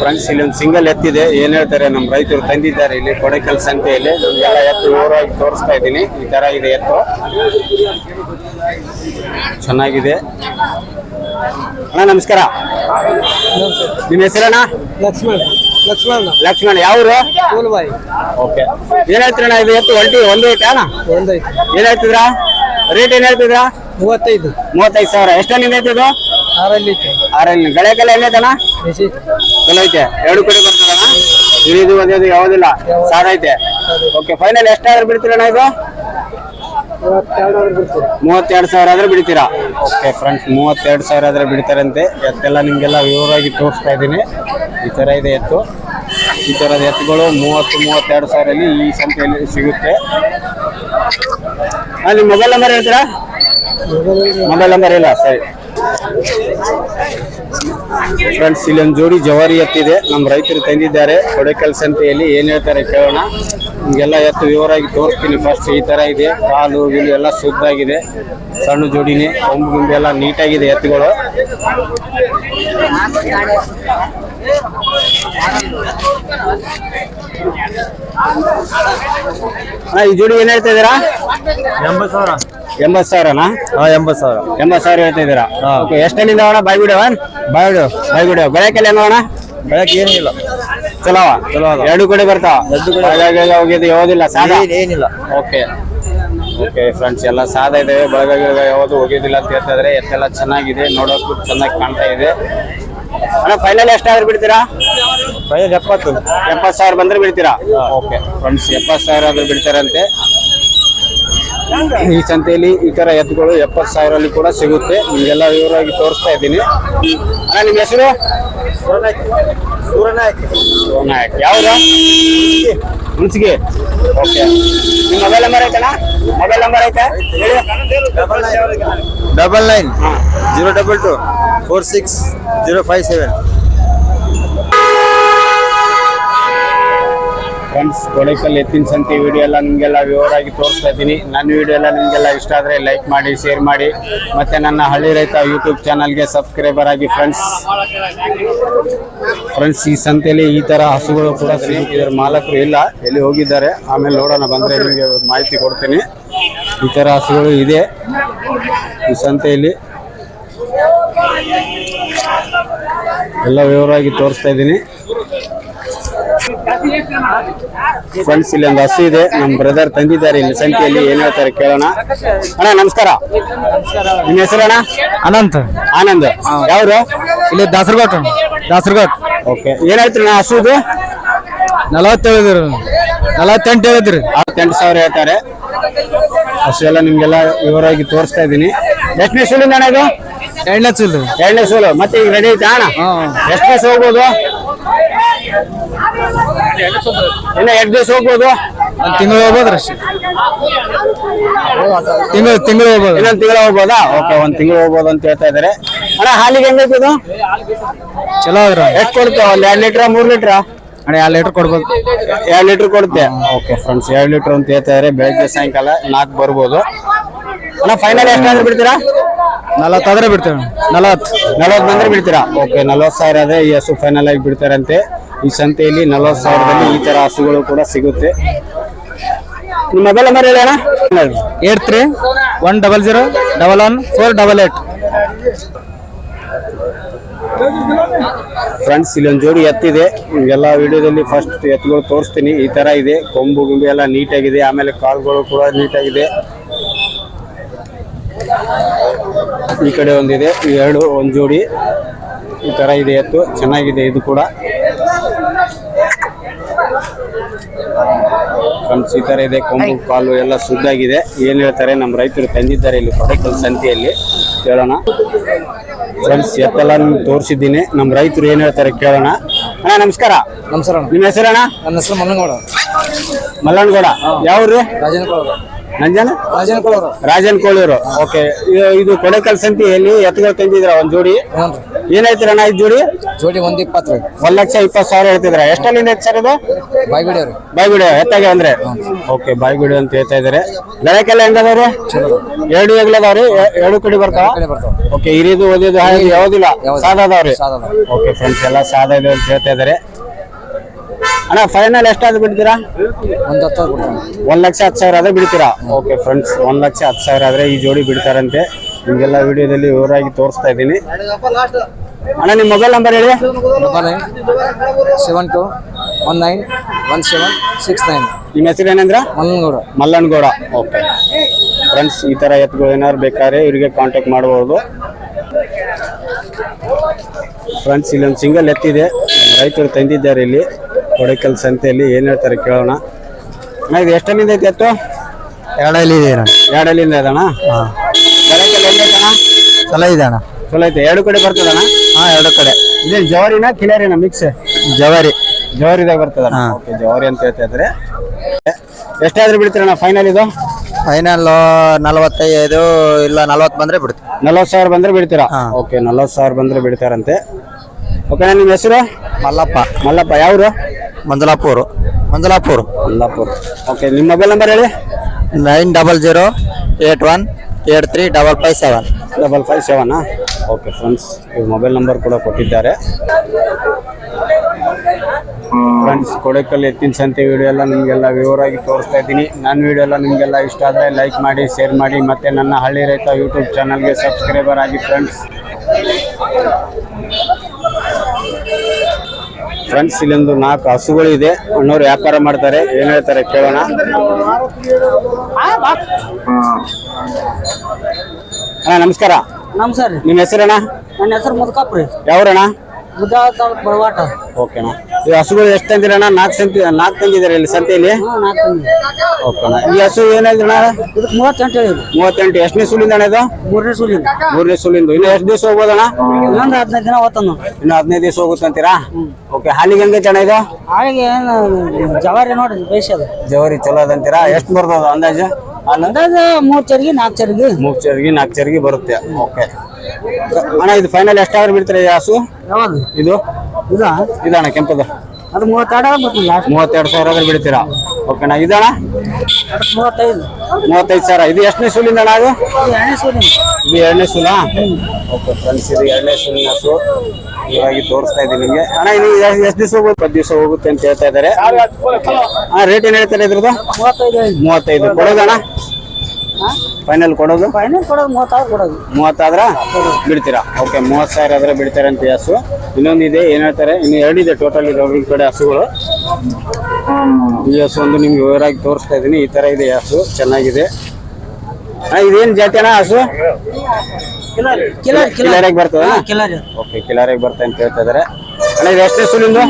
ಫ್ರೆಂಡ್ಸ್ ಇಲ್ಲೊಂದು ಒಂದು ಸಿಂಗಲ್ ಎತ್ತಿದೆ. ಏನ್ ಹೇಳ್ತಾರೆ? ನಮ್ಮ ರೈತರು ತಂದಿದ್ದಾರೆ ಇಲ್ಲಿ ಕೊಡೆಕಲ್ ಸಂತೆಯಲ್ಲಿ. ನಮ್ಗೆಲ್ಲ ಎತ್ತು ವಿವರವಾಗಿ ತೋರಿಸ್ತಾ ಇದ್ದೀನಿ. ಈ ತರ ಇದೆ ಎತ್ತು. ಚೆನ್ನಾಗಿದೆ. ಅಣ್ಣ ನಮಸ್ಕಾರ. ನಿಮ್ಮ ಹೆಸರಣ್ಣ? ಲಕ್ಷ್ಮಣ. ಲಕ್ಷ್ಮಣ ಲಕ್ಷ್ಮಣ್ ಯಾವ್ರು? ಕೂಲ್ಬಾಯಿ ಓಕೆ. ಏನ್ ಹೇಳ್ತೀರಣ್ಣ ಇದು ಎತ್ತು ಒಂಟಿ ಒಂದು ಐತೆ ಅಣ್ಣ? ಒಂದೈದು ಏನ್ ಹೇಳ್ತಿದ್ರಾ ರೇಟ್ ಏನ್ ಹೇಳ್ತಿದ್ರಾ ಮೂವತ್ತೈದು. ಮೂವತ್ತೈದು ಸಾವಿರ. ಎಷ್ಟಲ್ಲಿಂದ ಐತೆ ಇದು? ಆರಲ್ಲಿ ಆರಲ್ಲಿ. ಎಲ್ಲೈತಣ್ಣ ಬಿಸಿ ಚಲೋ ಐತೆ. ಎರಡು ಕಡೆ ಬರ್ತದಣ್ಣ? ಇಳಿದು ಒಂದೇದು ಯಾವುದಿಲ್ಲ. ಸಾರ ಐತೆ. ಓಕೆ ಫೈನಲ್ ಎಷ್ಟಾದ್ರೂ ಬಿಡ್ತೀರಣ್ಣ ಇದು? ಮೂವತ್ತೆರಡು ಸಾವಿರ ಆದ್ರೆ ಬಿಡ್ತೀರಾ? ಓಕೆ ಫ್ರೆಂಡ್ಸ್ ಮೂವತ್ತೆರಡು ಸಾವಿರ ಆದ್ರೆ ಬಿಡ್ತಾರಂತೆ. ಎತ್ತೆಲ್ಲ ನಿಮ್ಗೆಲ್ಲ ವಿವರವಾಗಿ ತೋರಿಸ್ತಾ ಇದ್ದೀನಿ. ಈ ಥರ ಇದೆ ಎತ್ತು. ಈ ಥರದ ಎತ್ತುಗಳು ಮೂವತ್ತು ಮೂವತ್ತೆರಡು ಸಾವಿರಲ್ಲಿ ಈ ಸಂತೆಯಲ್ಲಿ ಸಿಗುತ್ತೆ. ಅಲ್ಲಿ ಮೊಬೈಲ್ ನಂಬರ್ ಹೇಳ್ತೀರಾ? ಮೊಬೈಲ್ ನಂಬರ್ ಇಲ್ಲ ಸರಿ. ಫ್ರೆಂಡ್ಸ್ ಇಲ್ಲೊಂದು ಜೋಡಿ ಜವಾರಿ ಎತ್ತಿದೆ ನಮ್ಮ ರೈತರು ತಂದಿದ್ದಾರೆ. ಕೊಡೆಕಲ್ ಸಂತೆಯಲ್ಲಿ ಏನು ಹೇಳ್ತಾರೆ ಕೇಳೋಣ. ಹಿಂಗೆಲ್ಲ ಎತ್ತು ವಿವರಾಗಿ ತೋರಿಸ್ತೀನಿ. ಫಸ್ಟ್ ಈ ಥರ ಇದೆ. ಕಾಲು ಗಿಲು ಎಲ್ಲ ಶುದ್ಧಾಗಿದೆ. ಸಣ್ಣ ಜೋಡಿನೇ. ಕೊಂಬು ಗುಂಬೆ ಎಲ್ಲ ನೀಟಾಗಿದೆ ಎತ್ತುಗಳು. ಅಣ್ಣ ಈ ಜೋಡಿ ಏನ್ ಹೇಳ್ತಾ ಇದೀರಾ ಎಂಬತ್ ಸಾವಿರ. ಎಂಬತ್ತು ಸಾವಿರನಾ? ಎಂಬತ್ ಎಂಬತ್ತು ಸಾವಿರ. ಎಂಬತ್ ಸಾವಿರ ಹೇಳ್ತಾ ಇದೀರಾ ಓಕೆ ಎಷ್ಟಲ್ಲಿಂದ ಅಣ್ಣ? ಬಾಯ್ಗುಡಿ ಅವನ್ ಬಾಯ್ಗುಡಿ. ಬಾಯ್ಗುಡಿ. ಬೆಳಕೆಲ್ಲ ಏನು ಅಣ್ಣ? ಬೆಳಗ್ಗೆ ಏನಿಲ್ಲ ಚಲೋ? ಚಲೋ. ಎರಡು ಕಡೆ ಬರ್ತಾವ ಎರಡು ಕಡೆ. ಹೋಗಿದ್ದು ಯಾವುದಿಲ್ಲ ಏನಿಲ್ಲ. ಓಕೆ ಓಕೆ ಫ್ರೆಂಡ್ಸ್ ಎಲ್ಲ ಸಾದ ಇದೆ. ಬೆಳಗಾಗಿ ಯಾವುದು ಹೋಗೋದಿಲ್ಲ ಅಂತ ಹೇಳ್ತಾ ಇದ್ರೆ ಎತ್ತೆಲ್ಲ ಚೆನ್ನಾಗಿದೆ. ನೋಡೋಕ್ಕೂ ಚೆನ್ನಾಗಿ ಕಾಣ್ತಾ ಇದೆ. ಅಣ್ಣ ಫೈನಲ್ ಎಷ್ಟಾದ್ರೂ ಬಿಡ್ತೀರಾ? ಫೈನಲ್ ಎಪ್ಪತ್ತು. ಎಪ್ಪತ್ತು ಸಾವಿರ ಬಂದ್ರೆ ಬಿಡ್ತೀರಾ? ಓಕೆ ಫ್ರೆಂಡ್ಸ್ ಎಪ್ಪತ್ತು ಸಾವಿರ ಆದ್ರೂ ಬಿಡ್ತಾರಂತೆ. ಈ ಸಂತೆಯಲ್ಲಿ ಈ ತರ ಎತ್ತುಗಳು ಎಪ್ಪತ್ತು ಸಾವಿರಲ್ಲಿ ಕೂಡ ಸಿಗುತ್ತೆ. ನಿಮ್ಗೆಲ್ಲ ವಿವರವಾಗಿ ತೋರಿಸ್ತಾ ಇದ್ದೀನಿ. ಅಣ್ಣ ನಿಮ್ಮ ಹೆಸರು? ಸೂರ್ಯನಾಯಕ್. ನಾಯಕ್ ಯಾವ್ದು? ಹುಣಸಿಗೆ. ಓಕೆ ನಿಮ್ಮ ಮೊಬೈಲ್ ನಂಬರ್ ಐತಣ್ಣ ಮೊಬೈಲ್ ನಂಬರ್ ಐತೆ? Double nine zero double two four six zero five seven friends ಕೊಳಕಲ್ಲಿ ಎತ್ತಿನ ಸಂತೆ ವಿಡಿಯೋ ಎಲ್ಲ ನಿಮಗೆಲ್ಲ ವಿವರವಾಗಿ ತೋರಿಸ್ತಾ ಇದ್ದೀನಿ. ನನ್ನ ವಿಡಿಯೋ ಎಲ್ಲ ನಿಮಗೆಲ್ಲ ಇಷ್ಟ ಆದರೆ ಲೈಕ್ ಮಾಡಿ ಶೇರ್ ಮಾಡಿ. ಮತ್ತು ನನ್ನ ಹಳ್ಳಿ ರೈತ ಯೂಟ್ಯೂಬ್ ಚಾನಲ್ಗೆ ಸಬ್ಸ್ಕ್ರೈಬರ್ ಆಗಿ ಫ್ರೆಂಡ್ಸ್ ಫ್ರೆಂಡ್ಸ್ ಈ ಸಂತೆಯಲ್ಲಿ ಈ ಥರ ಹಸುಗಳು ಕೂಡ ಇದರ ಮಾಲಕರು ಇಲ್ಲ, ಎಲ್ಲಿ ಹೋಗಿದ್ದಾರೆ? ಆಮೇಲೆ ನೋಡೋಣ, ಬಂದರೆ ನಿಮಗೆ ಮಾಹಿತಿ ಕೊಡ್ತೀನಿ. ಈ ಥರ ಹಸುಗಳು ಇದೆ ಈ ಸಂತೆಯಲ್ಲಿ. ಎಲ್ಲ ವಿವರವಾಗಿ ತೋರಿಸ್ತಾ ಇದ್ದೀನಿ. ಫ್ರೆಂಡ್ಸ್ ಇಲ್ಲಿ ಒಂದು ಹಸು ಇದೆ. ನಮ್ಮ ಬ್ರದರ್ ತಂದಿದ್ದಾರೆ ಇಲ್ಲಿ. ಸಂಖ್ಯೆಯಲ್ಲಿ ಏನ್ ಹೇಳ್ತಾರೆ ಕೇಳೋಣ. ಅಣ್ಣ ನಮಸ್ಕಾರ. ನಿಮ್ಮ ಹೆಸರು ಅಣ್ಣ? ಅನಂತ್. ಆನಂದ್. ಯಾವ್ರು? ಇಲ್ಲಿ ದಾಸರಘಾಟ್ ದಾಸರಘಾಟ್. ಓಕೆ ಏನ್ ಹೇಳ್ತೀರಿ ಅಣ್ಣ ಹಸು ಇದು? ನಲವತ್ತೇಳಿದ್ರು ನಲವತ್ತೆಂಟು ಹೇಳಿದ್ರಿ. ಅರವತ್ತೆಂಟು ಸಾವಿರ ಹೇಳ್ತಾರೆ. ಹಸು ಎಲ್ಲ ನಿಮ್ಗೆಲ್ಲ ವಿವರವಾಗಿ ತೋರಿಸ್ತಾ ಇದ್ದೀನಿ. ಎಷ್ಟನೇ ಸೂಲಿಂದ ಅಣ್ಣ ಇದು? ಎರಡನೇ ಸೂಲು. ಎರಡನೇ ಸೂಲು. ಮತ್ತೆ ಈಗ ರೆಡಿ ಐತೆ ಅಣ್ಣ? ಎಷ್ಟನೇ ಹೋಗ್ಬೋದು? ಇನ್ನ ಎಷ್ಟು ದಿವಸ ಹೋಗ್ಬೋದು. ಒಂದು ತಿಂಗಳು ಹೋಗ್ಬೋದ್ರಿ ಅಷ್ಟೇ? ತಿಂಗಳು ತಿಂಗಳು ಹೋಗ್ಬೋದು? ಇನ್ನೊಂದು ತಿಂಗಳು ಹೋಗ್ಬೋದಾ? ಓಕೆ ಒಂದು ತಿಂಗಳು ಹೋಗ್ಬೋದು ಅಂತ ಹೇಳ್ತಾ ಇದಾರೆ ಅಣ್ಣ ಹಾಲಿಗೆ ಹೆಂಗೈತೆ ಇದು? ಚಲೋ ಅದ್ರ ಎಷ್ಟು ಕೊಡುತ್ತೆ ಒಂದ್ ಎರಡು ಲೀಟ್ರ ಮೂರ್ ಲೀಟ್ರ? ಅಣ್ಣ ಎರಡು ಲೀಟರ್ ಕೊಡ್ಬೋದು. ಎರಡು ಲೀಟರ್ ಕೊಡುತ್ತೆ? ಓಕೆ ಫ್ರೆಂಡ್ಸ್ ಎರಡು ಲೀಟರ್ ಅಂತ ಹೇಳ್ತಾ ಇದಾರೆ ಬೆಳಗ್ಗೆ ಸಾಯಂಕಾಲ ನಾಲ್ಕು ಬರ್ಬೋದು. ಅಣ್ಣ ಫೈನಲ್ ಎಷ್ಟಾದ್ರೂ ಬಿಡ್ತೀರಾ? ನಲವತ್ತಾದ್ರೆ ಬಿಡ್ತೇವೆ ನಲವತ್ತು. ನಲವತ್ತು ಬಂದ್ರೆ ಬಿಡ್ತೀರಾ? ಓಕೆ ನಲವತ್ತು ಸಾವಿರ ಆದ್ರೆ ಈ ಹಸು ಫೈನಲ್ ಆಗಿ ಬಿಡ್ತಾರಂತೆ. ಈ ಸಂತೆಯಲ್ಲಿ ನಲವತ್ತು ಸಾವಿರದಲ್ಲಿ ಈ ತರ ಹಸುಗಳು ಕೂಡ ಸಿಗುತ್ತೆ. ನಿಮ್ಮ ಮೊಬೈಲ್ ನಂಬರ್ ಹೇಳೋಣ ಅಣ್ಣ. Eight three one double zero double one four double eight. Friends ಇಲ್ಲೊಂದು ಜೋಡಿ ಎತ್ತಿದೆ. ಎಲ್ಲ ವಿಡಿಯೋದಲ್ಲಿ ಫಸ್ಟ್ ಎತ್ತುಗಳು ತೋರಿಸ್ತೀನಿ. ಈ ತರ ಇದೆ. ಕೊಂಬು ಗಿಂಬು ಎಲ್ಲ ನೀಟಾಗಿದೆ. ಆಮೇಲೆ ಕಾಲುಗಳು ಕೂಡ ನೀಟಾಗಿದೆ. ಈ ಕಡೆ ಒಂದಿದೆ. ಎರಡು ಒಂದು ಜೋಡಿ. ಈ ತರ ಇದೆ ಎತ್ತು. ಚೆನ್ನಾಗಿದೆ ಇದು ಕೂಡ. ಫ್ರೆಂಡ್ಸ್ ಈ ತರ ಇದೆ ಕೊಂಬು ಕಾಲು ಎಲ್ಲ ಸುದ್ದಾಗಿದೆ. ಏನ್ ಹೇಳ್ತಾರೆ ನಮ್ಮ ರೈತರು ತಂದಿದ್ದಾರೆ ಇಲ್ಲಿ ಕೊಡಕಲ್ ಸಂತೆಯಲ್ಲಿ. ಕೇಳೋಣ. ಫ್ರೆಂಡ್ಸ್ ಎತ್ತೆಲ್ಲ ನಿಮ್ಗೆ ತೋರಿಸಿದ್ದೀನಿ. ನಮ್ಮ ರೈತರು ಏನ್ ಹೇಳ್ತಾರೆ ಕೇಳೋಣ. ಅಣ್ಣ ನಮಸ್ಕಾರ. ನಮಸ್ಕಾರ. ನಿಮ್ಮ ಹೆಸರಣ್ಣ? ನನ್ನ ಹೆಸರು ಮಲ್ಲನಗೌಡ. ಮಲ್ಲನಗೌಡ. ಯಾವ್ರು? ರಾಜನಗೌಡ ನಂಜನ? ರಾಜೇಂದ್ರ ಕೊಳವರು ರಾಜನ್ ಕೋಳಿಯವರು ಓಕೆ. ಇದು ಕೊಡೆಕಲ್ ಸಂತಿಯಲ್ಲಿ ಎತ್ತುಗಳು ತಂದಿದ್ರ ಒಂದ್ ಜೋಡಿ? ಏನಾಯ್ತಿರಣ್ಣ ಈ ಜೋಡಿ? ಜೋಡಿ ಒಂದ್ ಇಪ್ಪತ್ತು ರೀ. ಒಂದ್ ಲಕ್ಷ ಇಪ್ಪತ್ತು ಸಾವಿರ ಹೇಳ್ತಿದ್ರೆ ಎಷ್ಟಲ್ಲಿಂದ ಐತೆ ಸರ್ ಇದು? ಬಾಯ್ಗುಡಿ ಅವ್ರಿ ಬಾಯ್ಗುಡಿ ಎತ್ತಾಗೆ ಅಂದ್ರೆ? ಓಕೆ ಬಾಯ್ಗುಡಿ ಅಂತ ಹೇಳ್ತಾ ಇದಾರೆ ಬೆಳಕೆಲ್ಲ ಹೆಂಗದವ್ರಿ ಎರಡು ಹೆಗ್ಲದವ್ರಿ? ಎರಡು ಕಡೆ ಬರ್ತಾವ? ಓಕೆ ಹಿರಿದು ಓದಿದ್ದು ಹಾಗೆ ಯಾವ್ದಿಲ್ಲ? ಯಾವ್ದು? ಅದಾವ್ರಿ ಓಕೆ ಫ್ರೆಂಡ್ಸ್ ಎಲ್ಲ ಸಾದಾ ಇದೆ ಅಂತ ಹೇಳ್ತಾ ಇದಾರೆ ಅಣ್ಣ ಫೈನಲ್ ಎಷ್ಟಾದ್ರು ಬಿಡ್ತೀರಾ? ಒಂದು ಹತ್ತು ಒಂದ್ ಲಕ್ಷ ಹತ್ತು ಸಾವಿರ ಆದ್ರೆ ಬಿಡ್ತೀರಾ? ಓಕೆ ಫ್ರೆಂಡ್ಸ್ ಒಂದ್ ಲಕ್ಷ ಹತ್ತು ಸಾವಿರ ಆದ್ರೆ ಈ ಜೋಡಿ ಬಿಡ್ತಾರಂತೆ. ನಿಮ್ಗೆಲ್ಲ ವಿಡಿಯೋದಲ್ಲಿ ವಿವರವಾಗಿ ತೋರಿಸ್ತಾ ಇದ್ದೀನಿ. ಅಣ್ಣ ನಿಮ್ಮ ಮೊಬೈಲ್ ನಂಬರ್ ಹೇಳಿ. Double nine seven two one nine one seven six nine ನಿಮ್ಮ ಹೆಸರು ಏನಂದ್ರ? ಮಲ್ಲನಗೌಡ. ಮಲ್ಲನಗೌಡ. ಓಕೆ ಫ್ರೆಂಡ್ಸ್ ಈ ಥರ ಎತ್ತುಗಳು ಏನಾದ್ರು ಬೇಕಾದ್ರೆ ಇವರಿಗೆ ಕಾಂಟ್ಯಾಕ್ಟ್ ಮಾಡ್ಬೋದು. ಫ್ರೆಂಡ್ಸ್ ಇಲ್ಲೊಂದು ಸಿಂಗಲ್ ಎತ್ತಿದೆ. ರೈತರು ತಂದಿದ್ದಾರೆ ಇಲ್ಲಿ. ಕೊಡಕಲ್ ಸಂತೆಯಲ್ಲಿ ಏನು ಹೇಳ್ತಾರೆ ಕೇಳೋಣ. ಅಣ್ಣ ಇದು ಎಷ್ಟಲ್ಲಿಂದ ಐತೆ ಎತ್ತು? ಎರಡಲ್ಲಿ ಇದೆ ಅಣ್ಣ. ಎರಡಲ್ಲಿಂದ ಇದಣ್ಣ ಬೆಳಕಲ್ಲಿ ಹೆಂಗೈತಣ್ಣ ಚಲೋ ಇದೆ ಅಣ್ಣ. ಚಲೋ ಐತೆ. ಎರಡು ಕಡೆ ಬರ್ತದಣ್ಣ? ಹಾಂ ಎರಡು ಕಡೆ. ಇದೇನು ಜವಾರಿನ ಕಿಲಾರಿನ ಮಿಕ್ಸ್ ಜವಾರಿ. ಜವಾರಿದಾಗ ಬರ್ತದ ಹಾ. ಓಕೆ ಜವಾರಿ ಅಂತ ಹೇಳ್ತಾ ಇದ್ರೆ. ಎಷ್ಟಾದ್ರೂ ಬಿಡ್ತೀರಣ್ಣ ಫೈನಲ್ ಇದು? ಫೈನಲ್ ನಲವತ್ತೈದು ಇಲ್ಲ ನಲವತ್ತು ಬಂದ್ರೆ ಬಿಡ್ತೀವಿ. ನಲ್ವತ್ತು ಸಾವಿರ ಬಂದ್ರೆ ಬಿಡ್ತೀರಾ? ಹಾ. ಓಕೆ ನಲ್ವತ್ತು ಸಾವಿರ ಬಂದ್ರೆ ಬಿಡ್ತಾರಂತೆ. ಓಕೆ ನಿಮ್ಮ ಹೆಸರು? ಮಲ್ಲಪ್ಪ. ಮಲ್ಲಪ್ಪ ಯಾವರು? ಮಂಜಲಾಪುರ್. ಮಂಜಲಾಪುರ್. ಮಲ್ಲಾಪುರ್ ಓಕೆ ನಿಮ್ಮ ಮೊಬೈಲ್ ನಂಬರ್ ಹೇಳಿ? Nine double zero eight one eight three double five seven. Double five ಸೆವೆನಾ okay friends ಇವ್ರ ಮೊಬೈಲ್ ನಂಬರ್ ಕೂಡ ಕೊಟ್ಟಿದ್ದಾರೆ. ಫ್ರೆಂಡ್ಸ್ ಕೊಡಕಲ್ ಎತ್ತಿನ ಸಂತೆ ವಿಡಿಯೋ ಎಲ್ಲ ನಿಮಗೆಲ್ಲ ವಿವರವಾಗಿ ತೋರಿಸ್ತಾ ಇದ್ದೀನಿ. ನನ್ನ ವಿಡಿಯೋ ಎಲ್ಲ ನಿಮಗೆಲ್ಲ ಇಷ್ಟ ಆದರೆ ಲೈಕ್ ಮಾಡಿ ಶೇರ್ ಮಾಡಿ, ಮತ್ತು ನನ್ನ ಹಳ್ಳಿ ರೈತ ಯೂಟ್ಯೂಬ್ ಚಾನಲ್ಗೆ ಸಬ್ಸ್ಕ್ರೈಬರ್ ಆಗಿ ಫ್ರೆಂಡ್ಸ್ ಫ್ರೆಂಡ್ಸ್ ಇಲ್ಲೊಂದು ನಾಲ್ಕು ಹಸುಗಳಿದೆ ಅಣ್ಣವ್ರು ವ್ಯಾಪಾರ ಮಾಡ್ತಾರೆ. ಏನು ಹೇಳ್ತಾರೆ ಕೇಳೋಣ. ಅಣ್ಣ ನಮಸ್ಕಾರ. ನಮಸ್ಕಾರ ನಿಮ್ ನಿಮ್ಮ ಹೆಸರಣ್ಣ? ನನ್ನ ಹೆಸರು ರೀ. ಯಾವ್ರಣ್ಣ? ಮುದ್ದ ತಾಲೂಕ್ ಬಡವಾಟ. ಓಕೆನಾ ಈ ಹಸುಗಳು ಎಷ್ಟು ತಂದಿರಣ್ಣ ನಾಲ್ಕು ಸಂತಿ ನಾಲ್ಕು ತಂದಿದ್ದಾರೆ ಇಲ್ಲಿ ಸಂತೆಯಲ್ಲಿ? ಮಂದಿ ಓಕೆನಾ ಈ ಹಸು ಏನಾಯ್ತಣ್ಣ ಇದಕ್ಕೆ ಮೂವತ್ತೆಂಟು ಹೇಳಿ ಮೂವತ್ತೆಂಟು. ಎಷ್ಟನೇ ಸುಲಿಂದ ಅಣ್ಣ ಇದು? ಮೂರನೇ ಸೂಲಿಂದ. ಮೂರನೇ ಸುಲಿಂದು. ಇನ್ನು ಎಷ್ಟು ದಿವಸ ಹೋಗ್ಬೋದಣ್ಣ ಇನ್ನೊಂದು ಹದಿನೈದು ದಿನ ಹೋಗ್ತಾನು ಇನ್ನು ಹದಿನೈದು ದಿವಸ ಹೋಗುತ್ತೆ ಅಂತೀರಾ? ಓಕೆ. ಹಾಲಿಗೆ ಹೆಂಗೈತೆ ಅಣ್ಣ ಇದು? ಹಾಲಿಗೆ ಜವಾರಿ ನೋಡ್ರಿ ಅದು. ಜವಾರಿ ಚಲೋ ಅದಂತೀರಾ ಎಷ್ಟು ಬರ್ತದ ಅಂದಾಜು? ಮೂರ್ ಅಂದಾಜು ಮೂರು ಚರ್ಗಿ ನಾಲ್ಕು ಚರ್ಗಿ. ಮೂರ್ ಚರ್ಗಿ ನಾಲ್ಕು ಚರ್ಗಿ ಬರುತ್ತೆ. ಓಕೆ. ಅಣ್ಣ ಇದು ಫೈನಲ್ ಎಷ್ಟಾದ್ರೂ ಬಿಡ್ತಾರೆ ಹಸು? ಇದು? ಇದಾ? ಇದಣ್ಣ ಕೆಂಪದು. ಅದು ಮೂವತ್ತೆರಡು ಲಾಸ್ಟ್ ಮೂವತ್ತೆರಡು ಸಾವಿರ ಆದ್ರೆ ಬಿಡ್ತೀರಾ? ಓಕೆನಾ ಇದಣ್ಣ ಮೂವತ್ತೈದು. ಮೂವತ್ತೈದು ಸಾವಿರ. ಇದು ಎಷ್ಟನೇ ಸೂಲಿಂದ ಅಣ್ಣ ಅದು? ಎರಡನೇ ಸೂಲಿಂದ. ಇದು ಎರಡನೇ ಸುಲ? ಓಕೆ ಫ್ರೆಂಡ್ಸ್ ಇದು ಎರಡನೇ ಸುಲಿನ ಹಸು ಇವಾಗಿ ತೋರಿಸ್ತಾ ಇದ್ದೀನಿ ನಿಮಗೆ. ಅಣ್ಣ ಇದು ಎಷ್ಟು ದಿವಸ ಹೋಗುತ್ತೆ ಹತ್ತು ದಿವಸ ಹೋಗುತ್ತೆ ಅಂತ ಹೇಳ್ತಾ ಇದ್ದಾರೆ. ಹಾಂ ರೇಟ್ ಏನು ಹೇಳ್ತಾರೆ ಇದ್ರದ್ದು? ಮೂವತ್ತೈದು ಮೂವತ್ತೈದು. ಕೊಡೋದಣ್ಣ? ಫೈನಲ್ ಕೊಡೋದು? ಫೈನಲ್ ಕೊಡೋದು ಮೂವತ್ತಾರು ಕೊಡೋದು. ಮೂವತ್ತಾದ್ರ? ಬಿಡ್ತೀರಾ? ಓಕೆ ಮೂವತ್ತು ಸಾವಿರ ಆದ್ರೆ ಬಿಡ್ತಾರೆ ಅಂತ ಯಾಸು ಹಸು ಇನ್ನೊಂದು ಇದೆ ಏನು ಹೇಳ್ತಾರೆ ಇನ್ನು ಎರಡಿದೆ ಟೋಟಲ್ ಇದೆ ಈ ಕಡೆ ಹಸುಗಳು. ಈ ಹಸು ಒಂದು ನಿಮ್ಗೆ ವಿವರಾಗಿ ತೋರಿಸ್ತಾ ಇದ್ದೀನಿ ಈ ಥರ ಇದೆ ಹಸು ಚೆನ್ನಾಗಿದೆ. ಇದೇನು ಜಾತಿ ಅಣ್ಣ ಹಸು? Killer killer. ಕಿಲಾರಿಗೆ ಬರ್ತದ? ಓಕೆ ಕಿಲಾರಿಗೆ ಬರ್ತಾ ಅಂತ ಹೇಳ್ತಾ ಇದಾರೆ. ಅಣ್ಣ ಇದು ಎಷ್ಟನೇ ಸುಲಿಂದು?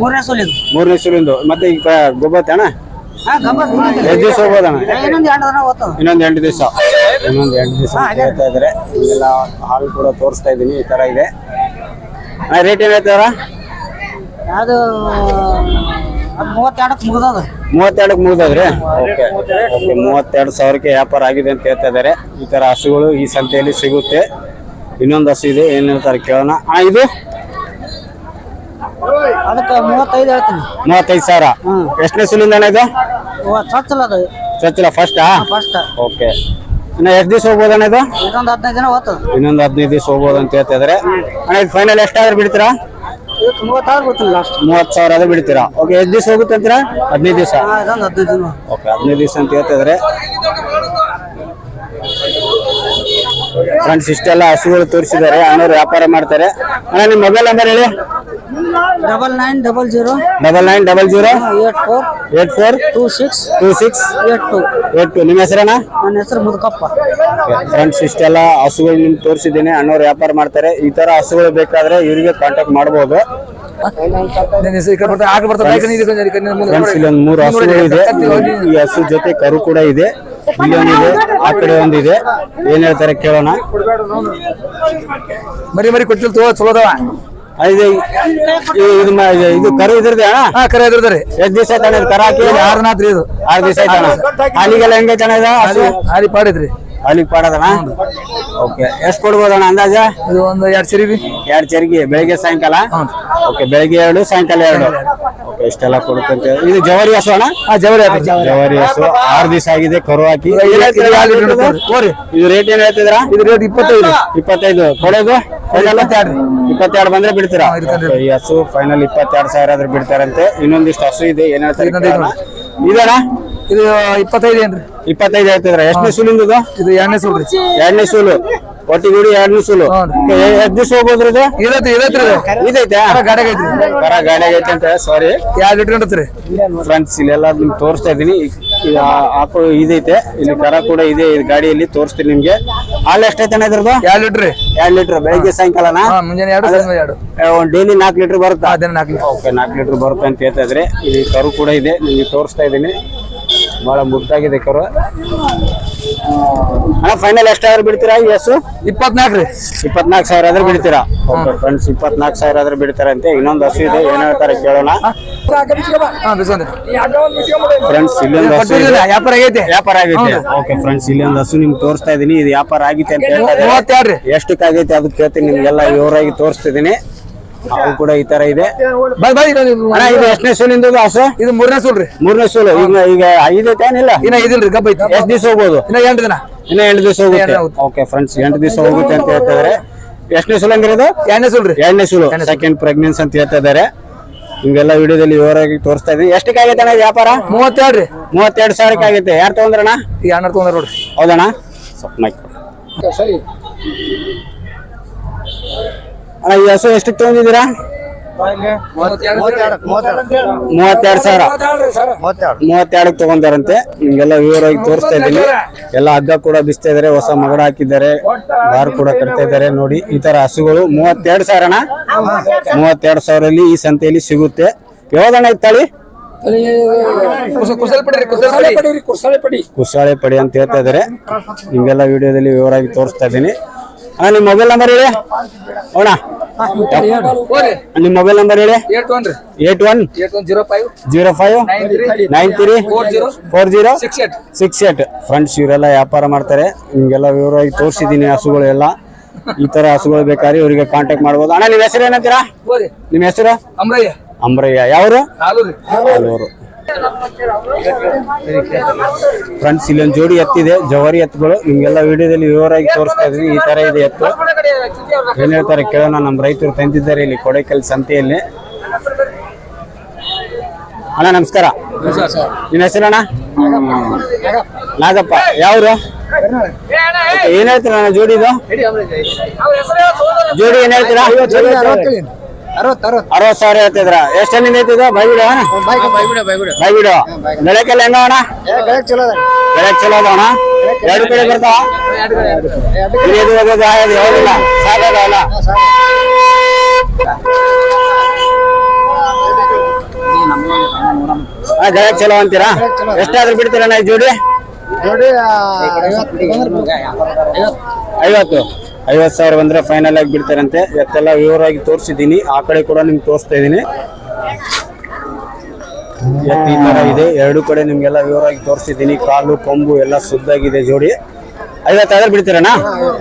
ಮೂರನೇ ಸುಲಿಂದು. ಮೂರನೇ ಸುಲಿಂದು. ಮತ್ತೆ ಈಗ ಗೊಬ್ಬತ್ತೆ ಅಣ್ಣ? ಎಷ್ಟು ದಿವಸ ಹೋಗ್ಬೋದಣ್ಣ ಇನ್ನೊಂದು ಎಂಟು ದಿವಸ. ಇನ್ನೊಂದು ಎಂಟು ದಿವಸ ಹೇಳ್ತಾ ಇದಾರೆ. ಹಾಲು ಕೂಡ ತೋರಿಸ್ತಾ ಇದ್ದೀನಿ ಈ ತರ ಇದೆ. ರೇಟ್ ಏನು ಹೇಳ್ತಾರ ಅದು ಮೂವತ್ತೆರಡಕ್ಕೆ ಮುಗ್ದದ. ಮೂವತ್ತೆರಡಕ್ಕೆ ಮುಗಿದದ್ರಿ? ಓಕೆ ಓಕೆ ಮೂವತ್ತೆರಡು ಸಾವಿರಕ್ಕೆ ವ್ಯಾಪಾರ ಆಗಿದೆ ಅಂತ ಹೇಳ್ತಾ ಇದ್ದಾರೆ. ಈ ಥರ ಹಸುಗಳು ಈ ಸಂತೆಯಲ್ಲಿ ಸಿಗುತ್ತೆ. ಇನ್ನೊಂದು ಹಸು ಇದೆ ಏನು ಹೇಳ್ತಾರೆ ಕೇಳೋಣ. ಆ ಇದು? ಅದಕ್ಕೆ ಮೂವತ್ತೈದು ಹೇಳ್ತೀನಿ. ಮೂವತ್ತೈದು ಸಾವಿರ. ಎಷ್ಟನೇ ಸುಲಿಂದ ಅಣ್ಣ ಇದು ಚೊಚ್ಚಲ ಅದು. ಫಸ್ಟ್ ಫಸ್ಟಾ ಫಸ್ಟ್ ಓಕೆ ಇನ್ನು ಎಷ್ಟು ದಿವಸ ಹೋಗ್ಬೋದಣ್ಣ ಇದು? ಇನ್ನೊಂದು ಹದಿನೈದು ದಿನ ಹೋಗ್ತದೆ. ಇನ್ನೊಂದು ಹದಿನೈದು ದಿವಸ ಹೋಗ್ಬೋದು ಅಂತ ಹೇಳ್ತಿದ್ರೆ. ಅಣ್ಣ ಇದು ಫೈನಲ್ ಎಷ್ಟಾದ್ರೂ ಬಿಡ್ತೀರಾ? ಇದಕ್ಕೆ ಮೂವತ್ತಾರು ಬರ್ತೀನಿ ಲಾಸ್ಟ್ ಮೂವತ್ತು ಸಾವಿರ ಆದ್ರೆ ಬಿಡ್ತೀರಾ? ಓಕೆ ಎಷ್ಟು ದಿವಸ ಹೋಗುತ್ತೆ ಅಂತೀರಾ? ಹದಿನೈದು ದಿವಸ? ಇದೊಂದು ಹದಿನೈದು ದಿನ ಓಕೆ ಹದಿನೈದು ದಿವಸ ಅಂತ ಹೇಳ್ತಿದ್ರೆ. ಫ್ರೆಂಡ್ಸ್ ಇಷ್ಟೆಲ್ಲ ಹಸುಗಳು ತೋರಿಸಿದ್ದಾರೆ. ಅಣ್ಣವ್ರು ವ್ಯಾಪಾರ ಮಾಡ್ತಾರೆ. ಅಣ್ಣ ನಿಮ್ಮ ಮೊಬೈಲ್ ನಂಬರ್ ಹೇಳಿ. Double nine double zero double nine double zero eight four eight four two six two six eight two eight two ನಿಮ್ಮ ಹೆಸರೇನಾ ನನ್ನ ಹೆಸರು ಮುದುಕಪ್ಪ. ಫ್ರೆಂಡ್ಸ್ ಇಷ್ಟೆಲ್ಲ ಹಸುಗಳು ನಿಮ್ಗೆ ತೋರಿಸಿದ್ದೀನಿ. ಅಣ್ಣವ್ರು ವ್ಯಾಪಾರ ಮಾಡ್ತಾರೆ. ಈ ತರ ಹಸುಗಳು ಬೇಕಾದ್ರೆ ಇವರಿಗೆ ಕಾಂಟ್ಯಾಕ್ಟ್ ಮಾಡಬಹುದು ಫ್ರೆಂಡ್ಸ್ ಇಲ್ಲೊಂದು ಮೂರು ಹಸುಗಳು ಇದೆ. ಈ ಹಸು ಜೊತೆ ಕರು ಕೂಡ ಇದೆ. ಇಲ್ಲೊಂದಿದೆ ಆ ಕಡೆ ಒಂದಿದೆ. ಏನ್ ಹೇಳ್ತಾರೆ ಕೇಳೋಣ. ಮರಿ ಮರಿ ಕೊಟ್ಟಿಲ್ ತಗೋ ಚಲೋ ಅದಾವ. ಇದು ಇದು- ಕರು ಇದ್ರದೆ ಅಣ್ಣ? ಹಾ ಕರೆ ಅದ್ರದ್ರಿ ಎಷ್ಟ್ ದಿವಸ ಆಯ್ತಾನೆ ಕರ ಹಾಕಿ? ಆರು ನಾತ್ರಿ ಇದು. ಆರ್ ದಿವಸ ಆಯ್ತಾನ ಅಲ್ಲಿಗೆಲ್ಲ ಹಾಲಿಗೆಲ್ಲ ಹೆಂಗೈತೆ ಅಣ್ಣ ಇದು? ಹಸು? ಹಾಲಿ ಪಾಡಿದ್ರಿ. ಅಲ್ಲಿಗೆ ಪಾಡದಣ ಓಕೆ. ಎಷ್ಟು ಕೊಡ್ಬೋದಣ್ಣ ಅಂದಾಜ? ಇದು ಒಂದು ಎರಡು ಬಿ ಎರಡು ಚರಿಗಿ ಬೆಳಿಗ್ಗೆ ಸಾಯಂಕಾಲ? ಓಕೆ ಬೆಳಿಗ್ಗೆ ಎರಡು ಸಾಯಂಕಾಲ ಎರಡು. ಓಕೆ ಇಷ್ಟೆಲ್ಲ ಕೊಡುತ್ತೆ ಅಂತ ಇದು ಜವರಿ ಹಸು ಅಣ್ಣ? ಹಾ ಜವರಿ ಜವಾರಿ ಹಸು. ಆರು ದಿವಸ ಆಗಿದೆ ಕರು ಹಾಕಿ. ಇದು ರೇಟ್ ಏನ್ ಹೇಳ್ತಿದ್ರ ಇದು ರೇಟ್ ಇಪ್ಪತ್ತೈದು ಇಪ್ಪತ್ತೈದು. ಕೊಡೋದು? ಫೈನಲ್ ಇಪ್ಪತ್ತೆರಡು ಬಂದ್ರೆ ಬಿಡ್ತೀರಾ? ಈ ಹಸು ಫೈನಲ್ ಇಪ್ಪತ್ತೆರಡು ಸಾವಿರ ಆದ್ರೆ ಬಿಡ್ತಾರಂತೆ. ಇನ್ನೊಂದಿಷ್ಟು ಹಸು ಇದೆ ಏನ್ ಹೇಳ್ತಾರೆ. ಇದಣ್ಣ ಇದು ಇಪ್ಪತ್ತೈದು ಏನ್ರಿ? ಇಪ್ಪತ್ತೈದು ಹೇಳ್ತಿದ್ರ. ಎಷ್ಟನೇ ಸೂಲಿಂದ ಇದು ಎರಡನೇ ಸೂಲ್ರಿ ಎರಡನೇ ಸೂಲು. ಒಟ್ಟಿಗೂಡಿ ಎರಡ್ ದಿವಸ ಎರಡ್ ದಿವಸ ಹೋಗ್ಬೋದ್ರಿ ಇದು ಇದೈತಿ ಇದೈತ್ರಿ ಇದು ಇದೈತೆ? ಗಾಡಿಗೆ ಐತ್ರಿ. ಕರ ಗಾಡಿ ಐತಿ ಅಂತ ಸಾರಿ ಎರಡ್ ಲೀಟರ್ ಇರ್ತೈತ್ರಿ ಫ್ರೆಂಡ್ಸ್ ಇಲ್ಲೆಲ್ಲ ನಿಮ್ಗೆ ತೋರಿಸ್ತಾ ಇದೀನಿ. ಇದು ಆಕಳು ಇದೈತೆ. ಇಲ್ಲಿ ಕರ ಕೂಡ ಇದೆ ಗಾಡಿಯಲ್ಲಿ ತೋರಿಸ್ತೀನಿ ನಿಮ್ಗೆ. ಹಾಲು ಎಷ್ಟೈತೆ ಇದ್ರದ್ದು? ಎರಡು ಲೀಟ್ರಿ? ಎರಡ್ ಲೀಟರ್ ಬೆಳಿಗ್ಗೆ ಸಾಯಂಕಾಲನ? ಮುಂಜಾನೆ ಎರಡು ಎರಡು. ಒಂದು ಡೈಲಿ ನಾಲ್ಕು ಲೀಟರ್ ಬರುತ್ತಾ? ದಿನ ನಾಲ್ಕು ಲೀಟರ್. ಓಕೆ ನಾಲ್ಕು ಲೀಟರ್ ಬರುತ್ತೆ ಅಂತ ಹೇಳ್ತಾ ಇದ್ರೆ. ಇಲ್ಲಿ ಕರು ಕೂಡ ಇದೆ ನಿಮ್ಗೆ ತೋರಿಸ್ತಾ ಇದ್ದೀನಿ ಭಾಳ ಮುಟ್ಟಾಗಿದೆ ಕರು. ಅಣ್ಣ ಫೈನಲ್ ಎಷ್ಟಾದ್ರೂ ಬಿಡ್ತೀರಾ ಎಸ್ ಇಪ್ಪತ್ನಾಲ್ಕು ರೀ. ಇಪ್ಪತ್ನಾಲ್ಕು ಸಾವಿರ ಆದ್ರೆ ಬಿಡ್ತೀರಾ? ಓಕೆ ಫ್ರೆಂಡ್ಸ್ ಇಪ್ಪತ್ನಾಲ್ಕು ಸಾವಿರ ಆದ್ರೆ ಬಿಡ್ತಾರಂತೆ. ಇನ್ನೊಂದು ಹಸು ಇದೆ ಏನ್ ಹೇಳ್ತಾರೆ ಕೇಳೋಣ. ಫ್ರೆಂಡ್ಸ್ ಇಲ್ಲೊಂದು ಹಸು ಇದೆ. ವ್ಯಾಪಾರ ಆಗೈತೆ? ವ್ಯಾಪಾರ ಆಗೈತೆ. ಓಕೆ ಫ್ರೆಂಡ್ಸ್ ಇಲ್ಲಿ ಒಂದು ಹಸು ನಿಮ್ಗೆ ತೋರಿಸ್ತಾ ಇದೀನಿ ಇದು ವ್ಯಾಪಾರ ಆಗೈತೆ ಅಂತ ಹೇಳ್ತಾರೆ ಇದ್ದಾರೆ. ಮೂವತ್ತೆರಡು ರೀ. ಎಷ್ಟಕ್ಕಾಗೈತೆ ಅದು ಕೇಳ್ತೀನಿ ನಿಮ್ಗೆಲ್ಲ ವಿವರವಾಗಿ ತೋರಿಸ್ತಿದ್ದೀನಿ. ಅವು ಕೂಡ ಈ ತರ ಇದೆ. ಬೈ ಬೈ ಇದು ಅಣ್ಣ ಇದು ಎಷ್ಟನೇ ಸೂಲ್ ಇಂದ ಹಸು ಇದು ಮೂರನೇ ಸೂಲ್ ರೀ. ಮೂರನೇ ಸೂಲು. ಈಗ ಈಗ ಐದೈತೆ ಏನಿಲ್ಲ? ಇನ್ನ ಇದಿಲ್ರಿ ಗಬ್ಬ ಐತಿ. ಎಷ್ಟು ದಿವಸ ಹೋಗ್ಬೋದು? ಇನ್ನ ಎಂಟು ದಿನ. ಇನ್ನ ಎಂಟು ದಿವಸ ಹೋಗುತ್ತೆ. ಓಕೆ ಫ್ರೆಂಡ್ಸ್ ಎಂಟು ದಿವಸ ಹೋಗುತ್ತೆ ಅಂತ ಹೇಳ್ತಾ ಇದಾರೆ ಎಷ್ಟನೇ ಸೂಲ್ ಹಂಗಿರೋದು? ಎರಡನೇ ಸೂಲ್ ರೀ. ಎರಡನೇ ಸೂಲು. ಸೆಕೆಂಡ್ ಪ್ರೆಗ್ನೆನ್ಸ್ ಅಂತ ಹೇಳ್ತಾ ಇದಾರೆ ನಿಮ್ಗೆಲ್ಲ ವಿಡಿಯೋದಲ್ಲಿ ವಿವರವಾಗಿ ತೋರಿಸ್ತಾ ಇದೀನಿ. ಎಷ್ಟಕ್ಕೆ ಆಗೈತೆ ಅಣ್ಣ ವ್ಯಾಪಾರ? ಮೂವತ್ತೆರಡು ರೀ. ಮೂವತ್ತೆರಡು ಸಾವಿರಕ್ಕೆ ಆಗೈತೆ ಯಾರು ತಗೊಂಡ್ರಣ್ಣ? ಈಗ ಎರಡ್ನೂರ ತೊಗೊಂಡ್ರ ನೋಡ್ರಿ. ಹೌದಣ್ಣ? ಸ್ವಲ್ಪ ಮೈಕ್ ಸರಿ. ಅಣ್ಣ ಈ ಹಸು ಎಷ್ಟಕ್ಕೆ ತಗೊಂಡಿದ್ದೀರಾ? ಮೂವತ್ತೆರಡು ಸಾವಿರ. ಮೂವತ್ತೆರಡಕ್ಕೆ ತಗೊಂಡಾರಂತೆ. ನಿಮ್ಗೆಲ್ಲ ವಿವರವಾಗಿ ತೋರಿಸ್ತಾ ಇದ್ದೀನಿ. ಎಲ್ಲ ಹಗ್ಗ ಕೂಡ ಬಿಸ್ತಾ ಇದಾರೆ ಹೊಸ ಮಗಡ ಹಾಕಿದ್ದಾರೆ. ಬಾರ್ ಕೂಡ ಕಟ್ತಾ ಇದ್ದಾರೆ ನೋಡಿ. ಈ ತರ ಹಸುಗಳು ಮೂವತ್ತೆರಡು ಸಾವಿರನ ಮೂವತ್ತೆರಡು ಸಾವಿರಲ್ಲಿ ಈ ಸಂತೆಯಲ್ಲಿ ಸಿಗುತ್ತೆ. ಯಾವ್ದಣ್ಣ ಇತ್ತಾಳಿ ಕುಸಾಳೆ ಪಡಿ ಅಂತ ಹೇಳ್ತಾ ಇದಾರೆ. ನಿಮ್ಗೆಲ್ಲ ವಿಡಿಯೋದಲ್ಲಿ ವಿವರವಾಗಿ ತೋರಿಸ್ತಾ ಇದ್ದೀನಿ. ಅಣ್ಣ ನಿಮ್ಮ ಮೊಬೈಲ್ ನಂಬರ್ ಹೇಳಿ. ಅಣ್ಣ ನಿಮ್ ನಿಮ್ಮ ಮೊಬೈಲ್ ನಂಬರ್ ಹೇಳಿ. Eight one eight one. Eight one zero five. Zero five. Nine three. Four zero. Six eight. Six eight. Friends ಇವರೆಲ್ಲ ವ್ಯಾಪಾರ ಮಾಡ್ತಾರೆ. ನಿಮ್ಗೆಲ್ಲ ವಿವರವಾಗಿ ತೋರಿಸಿದ್ದೀನಿ ಹಸುಗಳು ಎಲ್ಲ. ಈ ತರ ಹಸುಗಳು ಬೇಕಾದ್ರೆ ಇವರಿಗೆ ಕಾಂಟ್ಯಾಕ್ಟ್ ಮಾಡ್ಬೋದು. ಅಣ್ಣ ನಿಮ್ಮ ಹೆಸರು ಏನಂತೀರಾ? ನಿಮ್ ನಿಮ್ಮ ಹೆಸರು? ಅಮ್ರಯ್ಯ. ಅಮ್ರಯ್ಯ. ಯಾವ್ರು? ಫ್ರೆಂಡ್ಸ್ ಇಲ್ಲೊಂದು ಜೋಡಿ ಎತ್ತಿದೆ. ಜವಾರಿ ಎತ್ತುಗಳು. ನಿಮ್ಗೆಲ್ಲ ವಿಡಿಯೋದಲ್ಲಿ ವಿವರವಾಗಿ ತೋರಿಸ್ತಾ ಇದೀನಿ ಈ ತರ ಇದೆ ಎತ್ತು. ಏನ್ ಹೇಳ್ತಾರೆ ಕೇಳೋಣ. ನಮ್ಮ ರೈತರು ತಂದಿದ್ದಾರೆ ಇಲ್ಲಿ ಕೊಡೈಕಲ್ ಸಂತೆಯಲ್ಲಿ. ಅಣ್ಣ, ನಮಸ್ಕಾರ. ನಿನ್ನ ಹೆಸರಣ್ಣ ನಾಗಪ್ಪ. ಯಾವ್ರು? ಏನ್ ಹೇಳ್ತೀರ ಅಣ್ಣ ಜೋಡಿದು ಜೋಡಿ ಏನ್ ಹೇಳ್ತೀರಾ? ಅರವತ್ ಸಾವಿರ ಹೇಳ್ತಿದ್ರ. ಎಷ್ಟು ಹಣ್ಣಿನ ಐತಿದ ಬೈಬಿಡ ಬೈಬಿಡು ಬೆಳಕೆಲ್ಲ ಹೆಂಗ ಅಣ್ಣ? ಚಲೋ ಬೆಳಕ್ ಚಲೋ ಅದ ಅಣ್ಣ? ಎರಡು ಕಡೆ ಬರ್ತಾವ? ಯಾವ್ದಿಲ್ಲ ಸಾಕಾಗಲ್ಲ ಗಳಕ್ ಚಲೋ ಅಂತೀರಾ? ಎಷ್ಟಾದ್ರೂ ಬಿಡ್ತೀರಣ್ಣ ಜೋಡಿ? ನೋಡಿ ಐವತ್ತು. ಐವತ್ತು ಸಾವಿರ ಬಂದರೆ ಫೈನಲ್ ಆಗಿ ಬಿಡ್ತಾರಂತೆ. ಎತ್ತೆಲ್ಲ ವಿವರವಾಗಿ ತೋರಿಸಿದ್ದೀನಿ. ಆ ಕಡೆ ಕೂಡ ನಿಮ್ಗೆ ತೋರಿಸ್ತಾ ಇದ್ದೀನಿ. ಈ ಥರ ಇದೆ. ಎರಡು ಕಡೆ ನಿಮಗೆಲ್ಲ ವಿವರವಾಗಿ ತೋರಿಸಿದ್ದೀನಿ. ಕಾಲು, ಕೊಂಬು ಎಲ್ಲ ಸುದ್ದಾಗಿದೆ ಜೋಡಿ. ಐವತ್ತಾದ್ರೆ ಬಿಡ್ತೀರಣ್ಣ?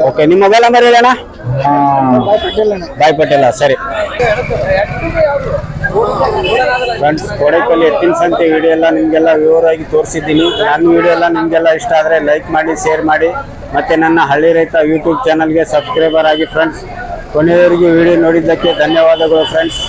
ಓಕೆ ನಿಮ್ಮ ಮೊಬೈಲ್ ನಂಬರ್ ಹೇಳಣ್ಣ? ಬಾಯ್ ಪಟೇಲ ಸರಿ. ಫ್ರೆಂಡ್ಸ್ ಕೊಡೈಕಲ್ಲಿ ಎತ್ತಿನ ಸಂತೆ ವಿಡಿಯೋ ಎಲ್ಲ ನಿಮಗೆಲ್ಲ ವಿವರವಾಗಿ ತೋರಿಸಿದ್ದೀನಿ. ನನ್ನ ವಿಡಿಯೋ ಎಲ್ಲ ನಿಮಗೆಲ್ಲ ಇಷ್ಟ ಆದರೆ ಲೈಕ್ ಮಾಡಿ ಶೇರ್ ಮಾಡಿ. ಮತ್ತು ನನ್ನ ಹಳ್ಳಿ ರೈತ ಯೂಟ್ಯೂಬ್ ಚಾನಲ್ಗೆ ಸಬ್ಸ್ಕ್ರೈಬರ್ ಆಗಿ ಫ್ರೆಂಡ್ಸ್ ಕೊನೆಯವರೆಗೂ ವಿಡಿಯೋ ನೋಡಿದ್ದಕ್ಕೆ ಧನ್ಯವಾದಗಳು ಫ್ರೆಂಡ್ಸ್